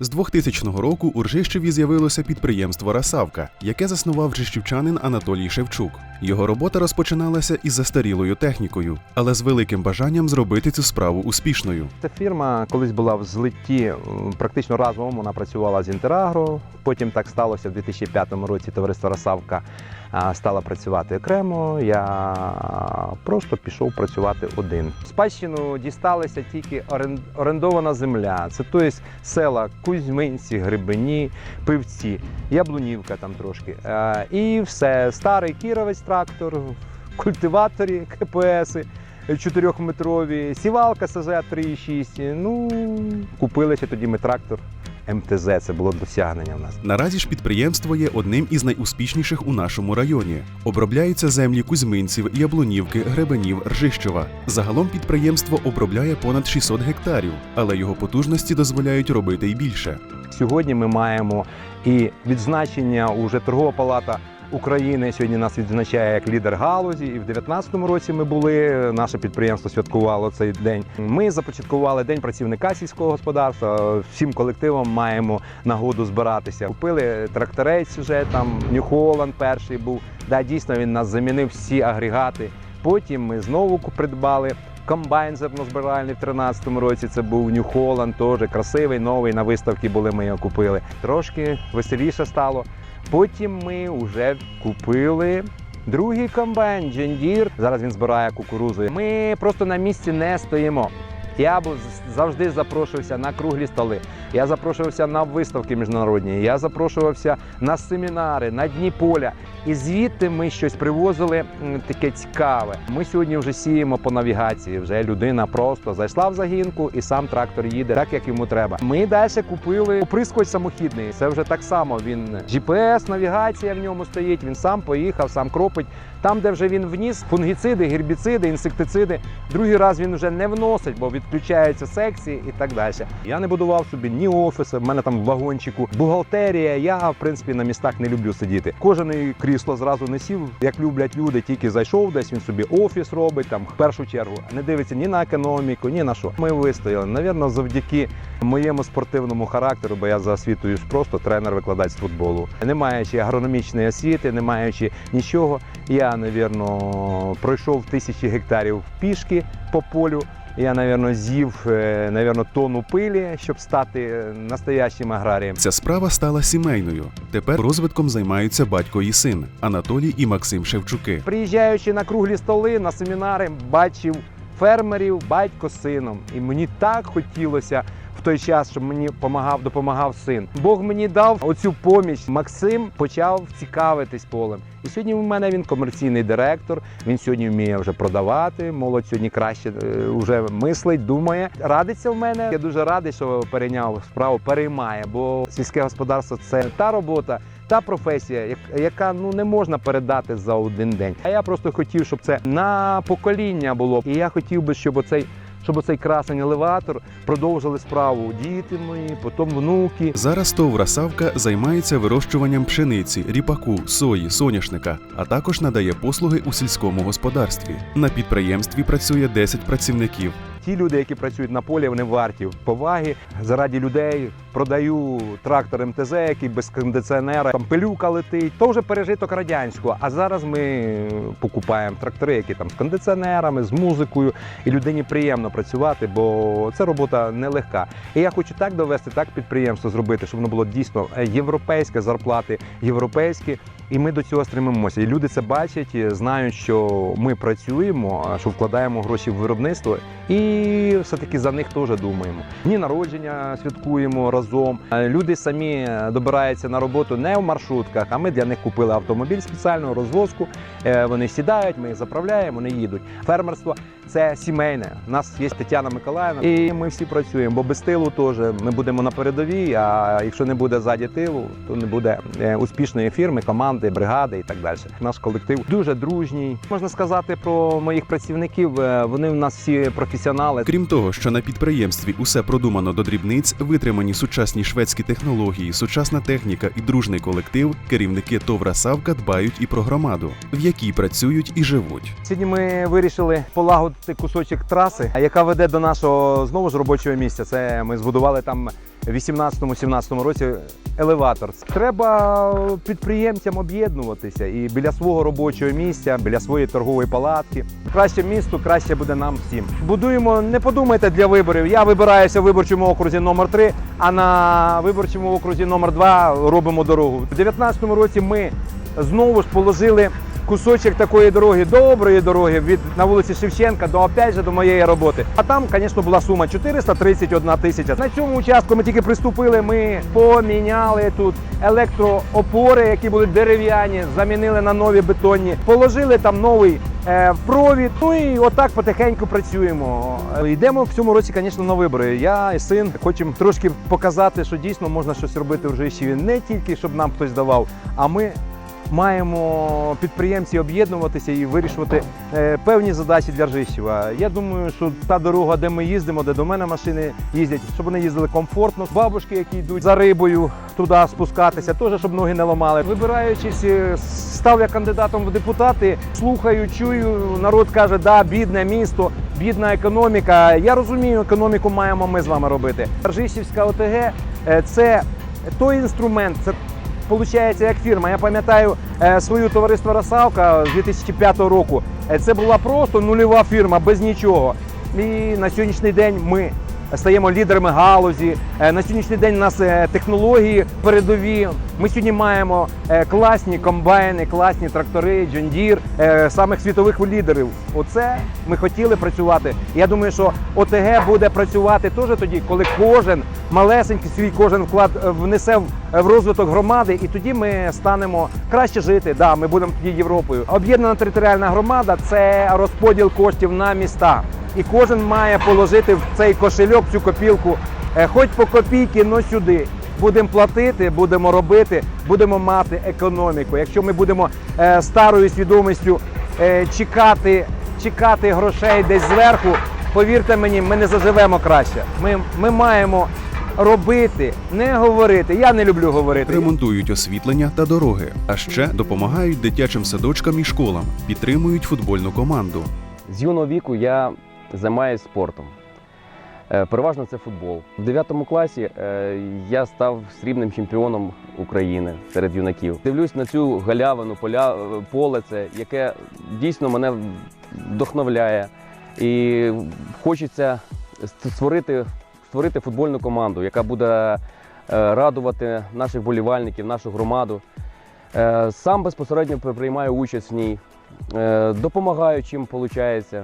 З 2000 року у Ржищеві з'явилося підприємство Расавка, яке заснував ржищівчанин Анатолій Шевчук. Його робота розпочиналася із застарілою технікою, але з великим бажанням зробити цю справу успішною. Ця фірма колись була в злитті, практично разом вона працювала з Інтерагро. Потім так сталося в 2005 році. Товариство Росавка а, стало працювати окремо. Я просто пішов працювати один. Спадщину дісталася тільки орен- орендована земля. Це тобто села Кузьминці, Грибені, Пивці, Яблунівка там трошки. І все. Старий кіровець трактор, культиваторі, КПСи чотирьохметрові, сівалка СЗ 3,6. Ну, купили ще тоді ми трактор МТЗ, це було досягнення в нас. Наразі ж підприємство є одним із найуспішніших у нашому районі. Обробляються землі Кузьминців, Яблунівки, Гребенів, Ржищева. Загалом підприємство обробляє понад 600 гектарів, але його потужності дозволяють робити й більше. Сьогодні ми маємо і відзначення уже торгова палата. України сьогодні нас відзначає як лідер галузі, і в 2019 році ми були. Наше підприємство святкувало цей день. Ми започаткували день працівника сільського господарства. Всім колективом маємо нагоду збиратися. Купили тракторець вже там. Нью перший був. Да, дійсно він нас замінив всі агрегати. Потім ми знову придбали. Комбайн зернозбиральний в 13-му році це був Нью Холланд, теж красивий, новий. На виставці були, ми його купили. Трошки веселіше стало. Потім ми вже купили другий комбайн Deere. Зараз він збирає кукурузу. Ми просто на місці не стоїмо. Я завжди запрошуюся на круглі столи. Я запрошувався на виставки міжнародні. Я запрошувався на семінари, на дні поля. І звідти ми щось привозили таке цікаве. Ми сьогодні вже сіємо по навігації. Вже людина просто зайшла в загінку і сам трактор їде так, як йому треба. Ми далі купили оприскувач самохідний. Це вже так само. Він GPS, навігація в ньому стоїть. Він сам поїхав, сам кропить. Там, де вже він вніс фунгіциди, гербіциди, інсектициди. Другий раз він вже не вносить, бо відключаються секції і так далі. Я не будував собі ні офіси, в мене там вагончику, бухгалтерія. Я в принципі на містах не люблю сидіти. Кожен крісло зразу не сів, як люблять люди. Тільки зайшов десь. Він собі офіс робить там в першу чергу. Не дивиться ні на економіку, ні на що. Ми вистояли. Навірно, завдяки моєму спортивному характеру, бо я за освітою просто тренер-викладач з футболу. Не маючи агрономічної освіти, не маючи нічого, я, навірно, пройшов тисячі гектарів пішки по полю. Я, навірно, з'їв, е, навірно, тонну пилі, щоб стати настоящим аграрієм. Ця справа стала сімейною. Тепер розвитком займаються батько і син Анатолій і Максим Шевчуки. Приїжджаючи на круглі столи, на семінари, бачив фермерів, батько з сином. І мені так хотілося той час, щоб мені помагав, допомагав син. Бог мені дав оцю поміч. Максим почав цікавитись полем. І сьогодні в мене він комерційний директор. Він сьогодні вміє вже продавати. Молодь сьогодні краще е, вже мислить, думає. Радиться в мене. Я дуже радий, що перейняв справу, переймає, бо сільське господарство це та робота, та професія, яка ну не можна передати за один день. А я просто хотів, щоб це на покоління було. І я хотів би, щоб оцей. Щоб оцей красень елеватор продовжили справу діти мої, потім внуки. Зараз товра Савка займається вирощуванням пшениці, ріпаку, сої, соняшника, а також надає послуги у сільському господарстві. На підприємстві працює 10 працівників. Ті люди, які працюють на полі, вони варті поваги. зараді людей продаю трактор МТЗ, який без кондиціонера, там пилюка летить. То вже пережиток радянського. А зараз ми покупаємо трактори, які там з кондиціонерами, з музикою, і людині приємно працювати, бо це робота нелегка. І я хочу так довести, так підприємство зробити, щоб воно було дійсно е, європейське, зарплати європейські. І ми до цього стремимося. І люди це бачать, знають, що ми працюємо, що вкладаємо гроші в виробництво, і все-таки за них теж думаємо. Дні народження святкуємо. Е, Люди самі добираються на роботу не в маршрутках, а ми для них купили автомобіль спеціальну розвозку. Е, Вони сідають, ми їх заправляємо, вони їдуть. Фермерство це сімейне. У нас є Тетяна Миколаївна, і ми всі працюємо, бо без тилу теж ми будемо на передовій. А якщо не буде ззаді тилу, то не буде е, успішної фірми, команди, бригади і так далі. Наш колектив дуже дружній. Можна сказати про моїх працівників. е, Вони в нас всі професіонали. Крім того, що на підприємстві усе продумано до дрібниць, витримані сучасні шведські технології, сучасна техніка і дружний колектив, керівники ТОВ Расавка дбають і про громаду, в якій працюють і живуть. Сьогодні ми вирішили полагодити кусочок траси, яка веде до нашого знову ж робочого місця. Це ми збудували там 18-17 році елеватор. Треба підприємцям об'єднуватися і біля свого робочого місця, біля своєї торгової палатки. Краще місту, краще буде нам всім. Будуємо, не подумайте для виборів. Я вибираюся в виборчому окрузі номер 3 а на виборчому окрузі номер 2 робимо дорогу. У 2019 році ми знову ж положили кусочок такої дороги, доброї дороги від на вулиці Шевченка до опять же до моєї роботи. А там, звісно, була сума 431 тисяча. На цьому участку ми тільки приступили. Ми поміняли тут електроопори, які були дерев'яні, замінили на нові бетонні, положили там новий е, провід. Ну і отак потихеньку працюємо. Йдемо в цьому році, звісно, на вибори. Я і син хочемо трошки показати, що дійсно можна щось робити в Жищеві. Не тільки щоб нам хтось давав, а ми маємо підприємці об'єднуватися і вирішувати е, певні задачі для Ржищева. Я думаю, що та дорога, де ми їздимо, де до мене машини їздять, щоб вони їздили комфортно. Бабушки, які йдуть за рибою туди спускатися, теж щоб ноги не ламали. Вибираючись, е, став я кандидатом в депутати, слухаю, чую. Народ каже, да, бідне місто, бідна економіка. Я розумію, економіку маємо ми з вами робити. Ржищівська ОТГ е, це той інструмент, це Получається, як фірма. Я пам'ятаю е, свою товариство Росавка з 2005 року. Е, Це була просто нульова фірма без нічого. І на сьогоднішній день ми стаємо лідерами галузі. Е, На сьогоднішній день у нас е, технології передові. Ми сьогодні маємо е, класні комбайни, класні трактори, е, самих світових лідерів. Оце ми хотіли працювати. Я думаю, що ОТГ буде працювати теж тоді, коли кожен малесенький свій кожен вклад внесе в розвиток громади, і тоді ми станемо краще жити. Да, ми будемо тоді Європою. Об'єднана територіальна громада це розподіл коштів на міста. І кожен має положити в цей кошельок цю копілку, е, хоч по копійки, но сюди. Будемо платити, будемо робити, будемо мати економіку. Якщо ми будемо е, старою свідомістю е, чекати, чекати грошей десь зверху, повірте мені, ми не заживемо краще. Ми, ми маємо робити, не говорити. Я не люблю говорити. ремонтують освітлення та дороги, а ще допомагають дитячим садочкам і школам, підтримують футбольну команду. З юного віку я займаюся спортом. Е, Переважно це футбол. В 9 класі е, я став срібним чемпіоном України серед юнаків. Дивлюсь на цю галявину, поля, е, поле, це, яке дійсно мене вдохновляє. І хочеться створити, створити футбольну команду, яка буде радувати наших болівальників, нашу громаду. Сам безпосередньо приймаю участь в ній. Допомагаю, чим виходить.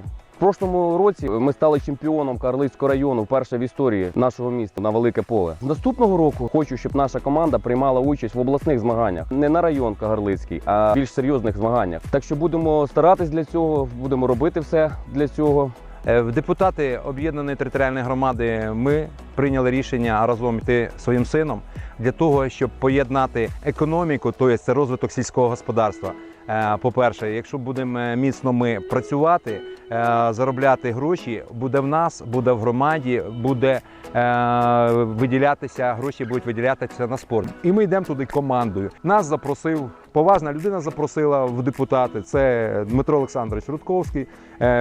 Прошлому році ми стали чемпіоном Карлицького району вперше в історії нашого міста на велике поле. Наступного року хочу, щоб наша команда приймала участь в обласних змаганнях, не на район Кагарлицький, а більш серйозних змаганнях. Так що будемо старатись для цього, будемо робити все для цього. Е, депутати об'єднаної територіальної громади ми прийняли рішення разом йти своїм сином для того, щоб поєднати економіку, тобто розвиток сільського господарства. Е, По-перше, якщо будемо міцно ми працювати, е, заробляти гроші, буде в нас, буде в громаді, буде е, виділятися, гроші будуть виділятися на спорт. І ми йдемо туди командою. Нас запросив поважна людина, запросила в депутати. Це Дмитро Олександрович Рудковський.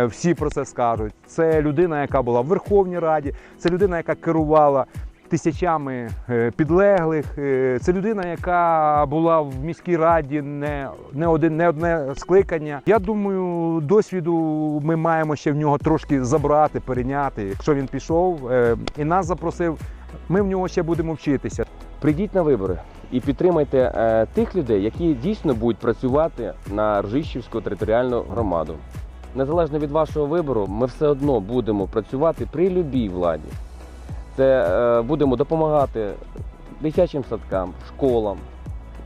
Всі про це скажуть. Це людина, яка була в Верховній Раді, це людина, яка керувала тисячами е, підлеглих. Е, Це людина, яка була в міській раді не, не, один, не одне скликання. Я думаю, досвіду ми маємо ще в нього трошки забрати, перейняти. Якщо він пішов е, і нас запросив, ми в нього ще будемо вчитися. Прийдіть на вибори і підтримайте е, тих людей, які дійсно будуть працювати на Ржищівську територіальну громаду. Незалежно від вашого вибору, ми все одно будемо працювати при любій владі. Це е, будемо допомагати дитячим садкам, школам,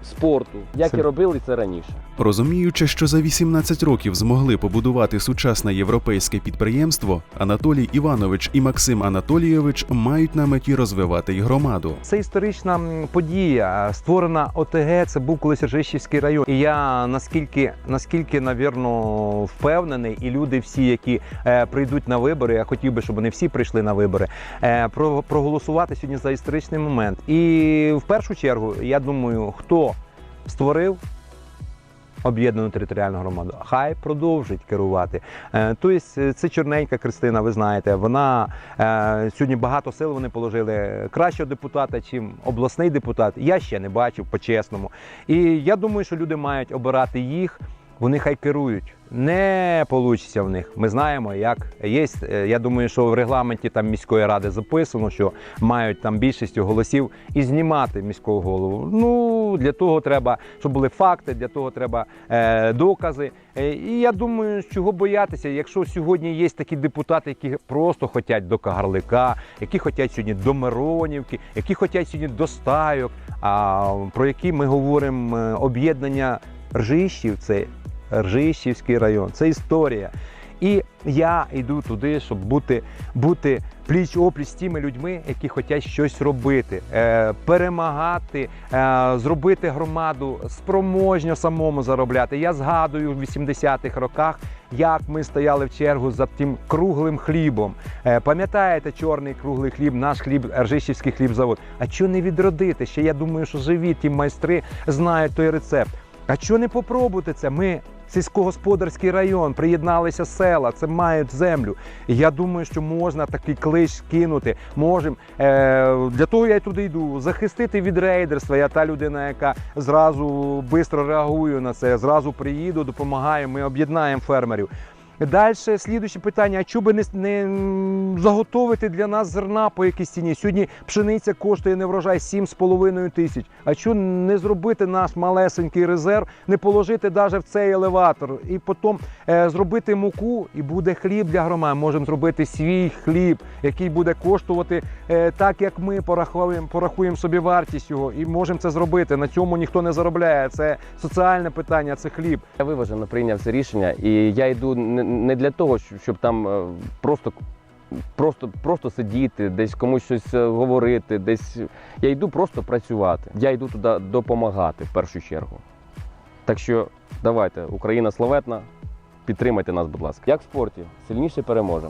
спорту, як і робили це раніше. Розуміючи, що за 18 років змогли побудувати сучасне європейське підприємство, Анатолій Іванович і Максим Анатолійович мають на меті розвивати й громаду. Це історична подія. Створена ОТГ, це був колись Ржищівський район. І я наскільки, наскільки, навірно, впевнений, і люди всі, які е, прийдуть на вибори, я хотів би, щоб вони всі прийшли на вибори, е, про, проголосувати сьогодні за історичний момент. І в першу чергу, я думаю, хто створив об'єднану територіальну громаду. Хай продовжить керувати. Тобто це Чорненька Кристина, ви знаєте, вона е, сьогодні багато сил вони положили кращого депутата, чим обласний депутат. Я ще не бачив по-чесному. І я думаю, що люди мають обирати їх. Вони хай керують. Не вийде в них. Ми знаємо, як є. е, Я думаю, що в регламенті там міської ради записано, що мають там більшістю голосів і знімати міського голову. Ну для того треба, щоб були факти, для того треба е, докази. Е, і я думаю, чого боятися, якщо сьогодні є такі депутати, які просто хочуть до Кагарлика, які хочуть сьогодні до Миронівки, які хочуть сьогодні до стайок. А про які ми говоримо е, об'єднання Ржищів, це Ржищівський район, це історія. І я йду туди, щоб бути, бути пліч опліч з тими людьми, які хочуть щось робити, е, перемагати, е, зробити громаду спроможньо самому заробляти. Я згадую в 80-х роках, як ми стояли в чергу за тим круглим хлібом. Е, пам'ятаєте чорний круглий хліб, наш хліб, Ржищівський хлібзавод. А що не відродити? Ще я думаю, що живі ті майстри знають той рецепт. А чого не попробувати це? Ми сільськогосподарський район, приєдналися села, це мають землю. Я думаю, що можна такий клич кинути. Можемо е, для того я туди йду. Захистити від рейдерства. Я та людина, яка зразу швидко реагує на це. Зразу приїду, допомагаю. Ми об'єднаємо фермерів. Далі слідуюче питання: а чому би не, не заготовити для нас зерна по якійсь ціні? Сьогодні пшениця коштує не врожай 7,5 тисяч. А чому не зробити наш малесенький резерв, не положити навіть в цей елеватор і потім е, зробити муку, і буде хліб для громад. Можемо зробити свій хліб, який буде коштувати е, так, як ми порахуємо, порахуємо собі вартість його, і можемо це зробити. На цьому ніхто не заробляє. Це соціальне питання, це хліб. Я виважено прийняв це рішення, і я йду не- не для того, щоб там е, просто, просто, просто сидіти, десь комусь щось е, говорити, десь я йду просто працювати. Я йду туди допомагати в першу чергу. Так що давайте, Україна славетна, підтримайте нас, будь ласка. Як в спорті, сильніше переможе.